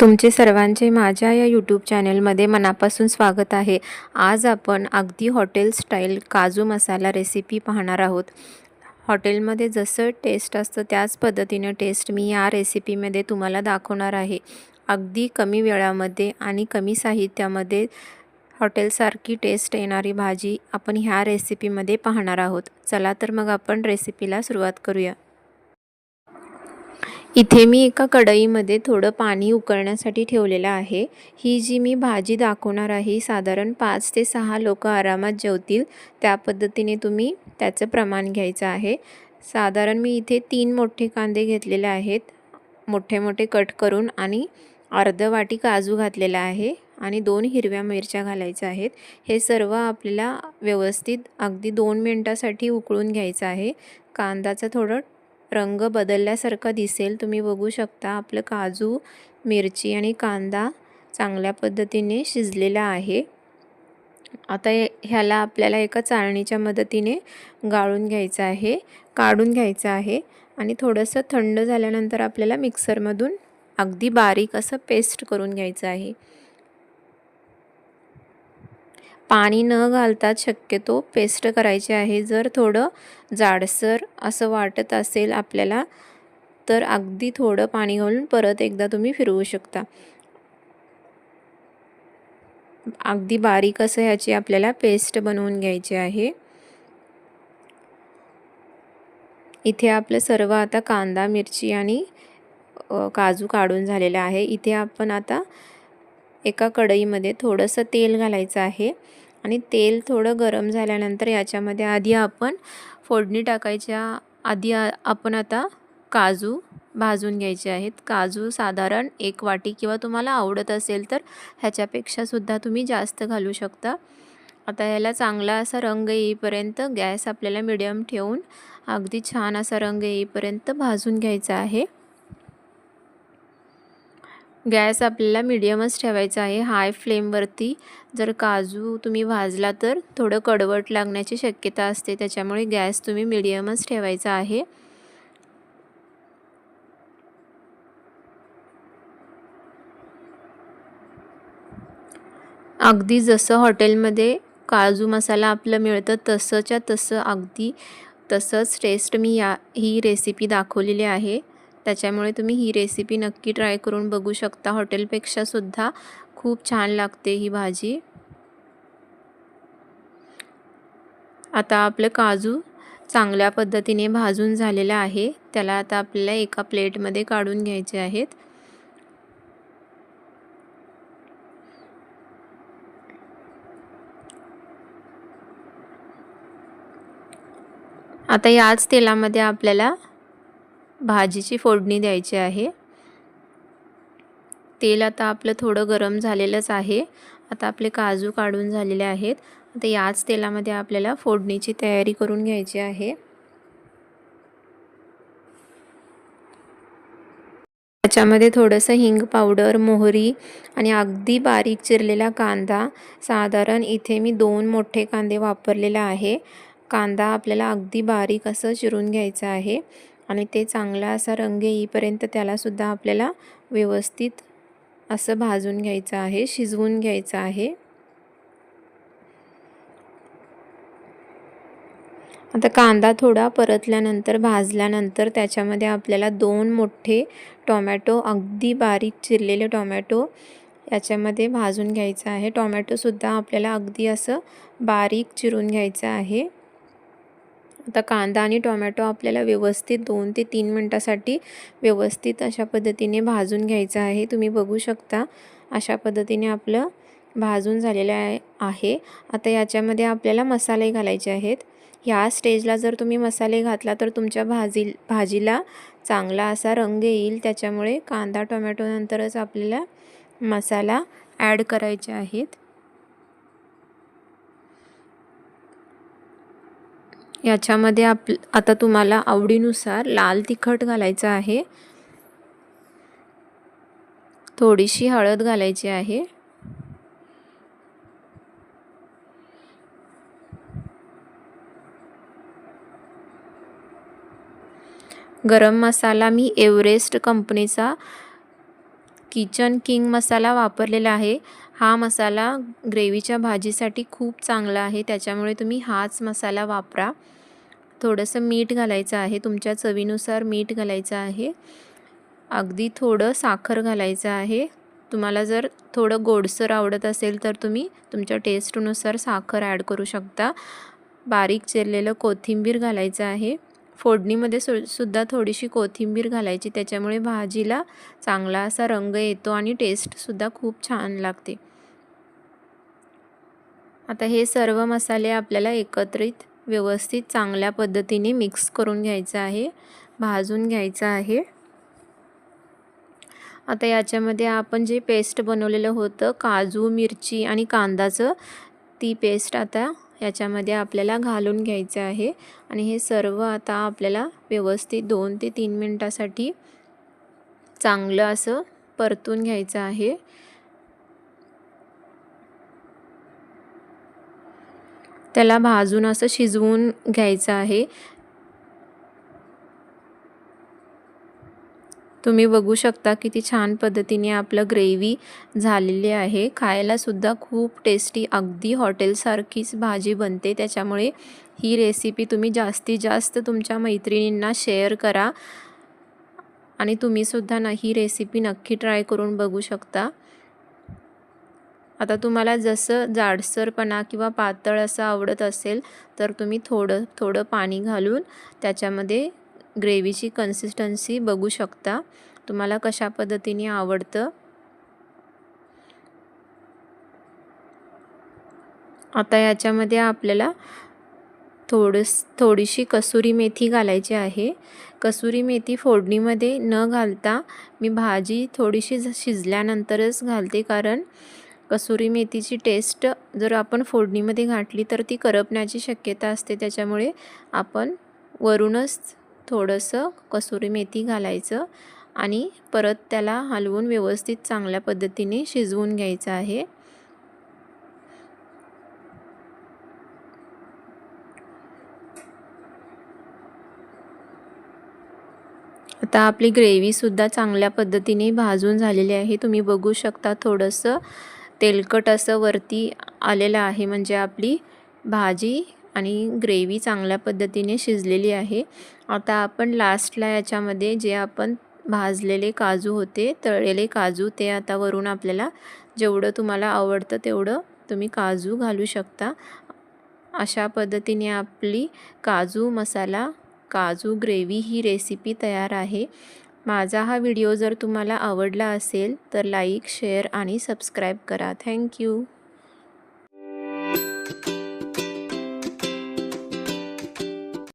तुमचे सर्वांचे माझ्या या यूट्यूब चॅनलमध्ये मनापासून स्वागत आहे. आज आपण अगदी हॉटेल स्टाईल काजू मसाला रेसिपी पाहणार आहोत. हॉटेलमध्ये जसं टेस्ट असतं त्याच पद्धतीनं टेस्ट मी या रेसिपीमध्ये तुम्हाला दाखवणार आहे. अगदी कमी वेळामध्ये आणि कमी साहित्यामध्ये हॉटेलसारखी टेस्ट येणारी भाजी आपण ह्या रेसिपीमध्ये पाहणार आहोत. चला तर मग आपण रेसिपीला सुरुवात करूया. इथे मी एका कढईमध्ये थोडं पाणी उकळण्यासाठी ठेवलेलं आहे. ही जी मी भाजी दाखवणार आहे साधारण पाच ते सहा लोक आरामात जेवतील. त्या पद्धतीने तुम्ही त्याचं प्रमाण घ्यायचं आहे. साधारण मी इथे तीन मोठे कांदे घेतलेले आहेत. मोठे मोठे कट करून आणि अर्ध वाटी काजू घातलेला आहे आणि दोन हिरव्या मिरच्या घालायच्या आहेत. हे सर्व आपल्याला व्यवस्थित अगदी दोन मिनटासाठी उकळून घ्यायचं आहे. कांदाचं थोडं रंग बदलल्यासारखा दिसेल. तुम्ही बघू शकता आपलं काजू मिरची आणि कांदा चांगल्या पद्धतीने शिजलेला आहे. आता ह्याला आपल्याला एका चाळणीच्या मदतीने गाळून घ्यायचं आहे काढून घ्यायचं आहे आणि थोडंसं थंड झाल्यानंतर आपल्याला मिक्सरमधून अगदी बारीक असं पेस्ट करून घ्यायचं आहे. पाणी न घालता शक्यतो पेस्ट करायचे आहे. जर थोडं जाडसर असं वाटत असेल आपल्याला तर अगदी थोडं पाणी घालून परत एकदा तुम्ही फिरवू शकता. अगदी बारीक असं ह्याची आपल्याला पेस्ट बनवून घ्यायची आहे. इथे आपलं सर्व आता कांदा मिरची आणि काजू काढून झालेला आहे. इथे आपण आता एका कढईमध्ये थोडंसं तेल घालायचं आहे आणि तेल थोडं गरम झाल्यानंतर याच्यामध्ये आधी आपण फोडणी टाकायच्या आधी आपण आता काजू भाजून घ्यायचे आहेत. काजू साधारण एक वाटी किंवा तुम्हाला आवडत असेल तर ह्याच्यापेक्षासुद्धा तुम्ही जास्त घालू शकता. आता ह्याला चांगला असा रंग येईपर्यंत गॅस आपल्याला मिडियम ठेवून अगदी छान असा रंग येईपर्यंत भाजून घ्यायचा आहे. गॅस आपल्याला मिडियमच ठेवायचा आहे. हाय फ्लेमवरती जर काजू तुम्ही भाजला तर थोडं कडवट लागण्याची शक्यता असते. त्याच्यामुळे गॅस तुम्ही मिडियमच ठेवायचा आहे. अगदी जसं हॉटेलमध्ये काजू मसाला आपलं मिळतं तसंच्या तसं अगदी तसंच टेस्ट मी या ही रेसिपी दाखवलेली आहे. त्याच्यामुळे तुम्ही ही रेसिपी नक्की ट्राय करून बघू शकता. हॉटेलपेक्षासुद्धा खूप छान लागते ही भाजी. आता आपलं काजू चांगल्या पद्धतीने भाजून झालेलं आहे. त्याला आता आपल्याला एका प्लेटमध्ये काढून घ्यायचे आहेत. आता याच तेलामध्ये आपल्याला भाजीची फोडणी द्यायची आहे. तेल आता आपलं थोडं गरम झालेलंच आहे. आता आपले काजू काढून झालेले आहेत. आता याच तेलामध्ये आपल्याला फोडणीची तयारी करून घ्यायची आहे. त्याच्यामध्ये थोडंसं हिंग पावडर मोहरी आणि अगदी बारीक चिरलेला कांदा. साधारण इथे मी दोन मोठे कांदे वापरलेला आहे. कांदा आपल्याला अगदी बारीक असं चिरून घ्यायचं आहे. आणि ते चांगला असा रंग येईपर्यंत त्यालासुद्धा आपल्याला व्यवस्थित असं भाजून घ्यायचं आहे शिजवून घ्यायचं आहे. आता कांदा थोडा परतल्यानंतर भाजल्यानंतर त्याच्यामध्ये आपल्याला दोन मोठे टोमॅटो अगदी बारीक चिरलेले टोमॅटो याच्यामध्ये भाजून घ्यायचं आहे. टोमॅटोसुद्धा आपल्याला अगदी असं बारीक चिरून घ्यायचं आहे. आता कांदा आणि टोमॅटो आपल्याला व्यवस्थित दोन ते तीन मिनटासाठी व्यवस्थित अशा पद्धतीने भाजून घ्यायचं आहे. तुम्ही बघू शकता अशा पद्धतीने आपलं भाजून झालेलं आहे आता याच्यामध्ये आपल्याला मसाले घालायचे आहेत. ह्या स्टेजला जर तुम्ही मसाले घातला तर तुमच्या भाजी भाजीला चांगला असा रंग येईल. त्याच्यामुळे कांदा टोमॅटो नंतरच आपल्याला मसाला ॲड करायचे आहेत. याच्यामध्ये आप आता तुम्हाला आवडीनुसार लाल तिखट घालायचं आहे. थोडीशी हळद घालायची आहे. गरम मसाला मी एव्हरेस्ट कंपनीचा किचन किंग मसाला वापरलेला आहे. हा मसाला ग्रेव्हीच्या भाजीसाठी खूप चांगला आहे. त्याच्यामुळे तुम्ही हाच मसाला वापरा. थोडंसं मीठ घालायचं आहे. तुमच्या चवीनुसार मीठ घालायचं आहे. अगदी थोडं साखर घालायचं आहे. तुम्हाला जर थोडं गोडसर आवडत असेल तर तुम्ही तुमच्या टेस्टनुसार साखर ॲड करू शकता. बारीक चिरलेलं कोथिंबीर घालायचं आहे. फोडणीमध्ये सु सुद्धा थोडीशी कोथिंबीर घालायची. त्याच्यामुळे भाजीला चांगला असा रंग येतो आणि टेस्टसुद्धा खूप छान लागते. आता हे सर्व मसाले आपल्याला एकत्रित व्यवस्थित चांगल्या पद्धतीने मिक्स करून घ्यायचं आहे. भाजून घ्यायचं आहे. आता याच्यामध्ये आपण जे पेस्ट बनवलेलं होतं काजू मिरची आणि कांदाचं ती पेस्ट आता याच्यामध्ये आपल्याला घालून घ्यायचं आहे. आणि हे सर्व आता आपल्याला व्यवस्थित दोन ते तीन मिनटासाठी चांगलं असं परतून घ्यायचं आहे. त्याला भाजून असं शिजवून घ्यायचं आहे. तुम्ही बघू शकता किती छान पद्धतीने आपलं ग्रेव्ही झालेली आहे. खायलासुद्धा खूप टेस्टी अगदी हॉटेलसारखीच भाजी बनते. त्याच्यामुळे ही रेसिपी तुम्ही जास्तीत जास्त तुमच्या मैत्रिणींना शेअर करा. आणि तुम्हीसुद्धा ना ही रेसिपी नक्की ट्राय करून बघू शकता. आता तुम्हाला जसं जाडसरपणा किंवा पातळ असं आवडत असेल तर तुम्ही थोडं थोडं पाणी घालून त्याच्यामध्ये ग्रेव्हीची कन्सिस्टन्सी बघू शकता. तुम्हाला कशा पद्धतीने आवडतं? आता याच्यामध्ये आपल्याला थोडंस थोडीशी कसुरी मेथी घालायची आहे. कसुरी मेथी फोडणीमध्ये न घालता मी भाजी थोडीशी शिजल्यानंतरच घालते. कारण कसुरी मेथीची टेस्ट जर आपण फोडणीमध्ये घातली तर ती करपण्याची शक्यता असते. त्याच्यामुळे आपण वरूनच थोडंसं कसुरी मेथी घालायचं आणि परत त्याला हलवून व्यवस्थित चांगल्या पद्धतीने शिजवून घ्यायचं आहे. आता आपली ग्रेव्हीसुद्धा चांगल्या पद्धतीने भाजून झालेली आहे. तुम्ही बघू शकता थोडंसं तेलकट असं वरती आलेलं आहे. म्हणजे आपली भाजी आणि ग्रेव्ही चांगल्या पद्धतीने शिजलेली आहे. आता आपण लास्टला याच्यामध्ये जे आपण भाजलेले काजू होते तळलेले काजू ते आता वरून आपल्याला जेवढं तुम्हाला आवडतं तेवढं तुम्ही काजू घालू शकता. अशा पद्धतीने आपली काजू मसाला काजू ग्रेव्ही ही रेसिपी तयार आहे. माझा हा व्हिडिओ जर तुम्हाला आवडला असेल तर लाईक शेअर आणि सबस्क्राईब करा. Thank you